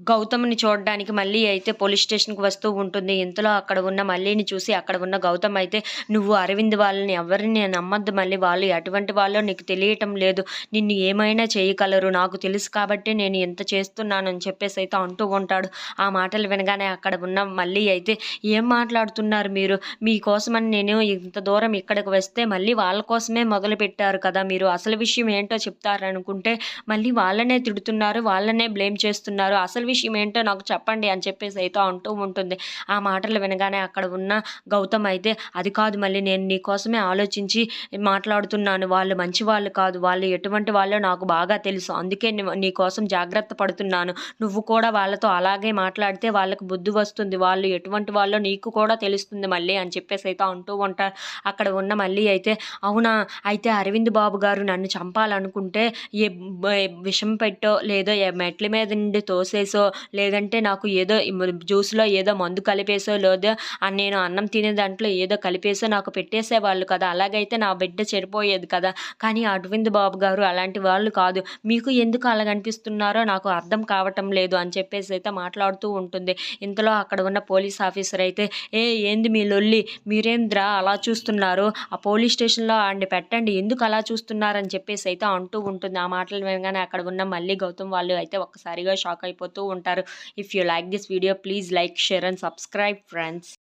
గౌతమ్ని చూడడానికి మళ్ళీ అయితే పోలీస్ స్టేషన్కి వస్తూ ఉంటుంది. ఇంతలో అక్కడ ఉన్న మల్లిని చూసి అక్కడ ఉన్న గౌతమ్ అయితే నువ్వు అరవింద్ వాళ్ళని ఎవరిని నమ్మద్దు మళ్ళీ వాళ్ళు ఎటువంటి వాళ్ళో నీకు తెలియటం లేదు. నిన్ను ఏమైనా చేయగలరు. నాకు తెలుసు కాబట్టి నేను ఎంత చేస్తున్నానని చెప్పేసి అయితే అంటూ ఉంటాడు. ఆ మాటలు వినగానే అక్కడ ఉన్న మళ్ళీ అయితే ఏం మాట్లాడుతున్నారు మీరు? మీకోసమని నేను ఇంత దూరం ఇక్కడికి వస్తే మళ్ళీ వాళ్ళ కోసమే మొదలు పెట్టారు కదా మీరు. అసలు విషయం ఏంటో చెప్తారనుకుంటే మళ్ళీ వాళ్ళనే తిడుతున్నారు వాళ్ళనే బ్లేమ్ చేస్తున్నారు. అసలు విషయం ఏంటో నాకు చెప్పండి అని చెప్పేసి అయితే అంటూ ఉంటుంది. ఆ మాటలు వినగానే అక్కడ ఉన్న గౌతమ్ అయితే అది కాదు మళ్ళీ నేను నీ కోసమే ఆలోచించి మాట్లాడుతున్నాను. వాళ్ళు మంచి వాళ్ళు కాదు. వాళ్ళు ఎటువంటి వాళ్ళో నాకు బాగా తెలుసు. అందుకే నీ- కోసం జాగ్రత్త పడుతున్నాను. నువ్వు కూడా వాళ్ళతో అలాగే మాట్లాడితే వాళ్ళకి బుద్ధి వస్తుంది. వాళ్ళు ఎటువంటి వాళ్ళో నీకు కూడా తెలుస్తుంది మళ్ళీ అని చెప్పేసి అయితే అంటూ ఉంటారు అక్కడ ఉన్న మళ్ళీ అయితే అవునా? అయితే అరవింద్ బాబు గారు నన్ను చంపాలనుకుంటే ఏ విషం పెట్టో లేదో ఏ మెట్ల మీద నుండి తోసేసో లేదంటే నాకు ఏదో జ్యూస్లో ఏదో మందు కలిపేసో లేదో నేను అన్నం తినే దాంట్లో ఏదో కలిపేసో నాకు పెట్టేసేవాళ్ళు కదా. అలాగైతే నా బిడ్డ చెడిపోయేది కదా. కానీ అరవింద్ బాబు గారు అలాంటి వాళ్ళు కాదు. మీకు ఎందుకు అలాగ అనిపిస్తున్నారో నాకు అర్థం కావటం లేదు అని చెప్పేసి అయితే మాట్లాడుతూ ఉంటుంది. ఇంతలో అక్కడ ఉన్న పోలీస్ ఆఫీసర్ అయితే ఏ ఏంది మీ లొల్లి? మీరేంద్రా అలా చూస్తున్నారు? ఆ పోలీస్ స్టేషన్లో ఆడిని పెట్టండి. ఎందుకు అలా చూస్తున్నారని చెప్పేసి అయితే అంటూ ఉంటుంది. ఆ మాటలు వినగానే అక్కడ ఉన్న మళ్ళీ గౌతమ్ వాళ్ళు అయితే ఒక్కసారిగా షాక్ అయిపోతూ ఉంటారు. If you like this video please like share and subscribe friends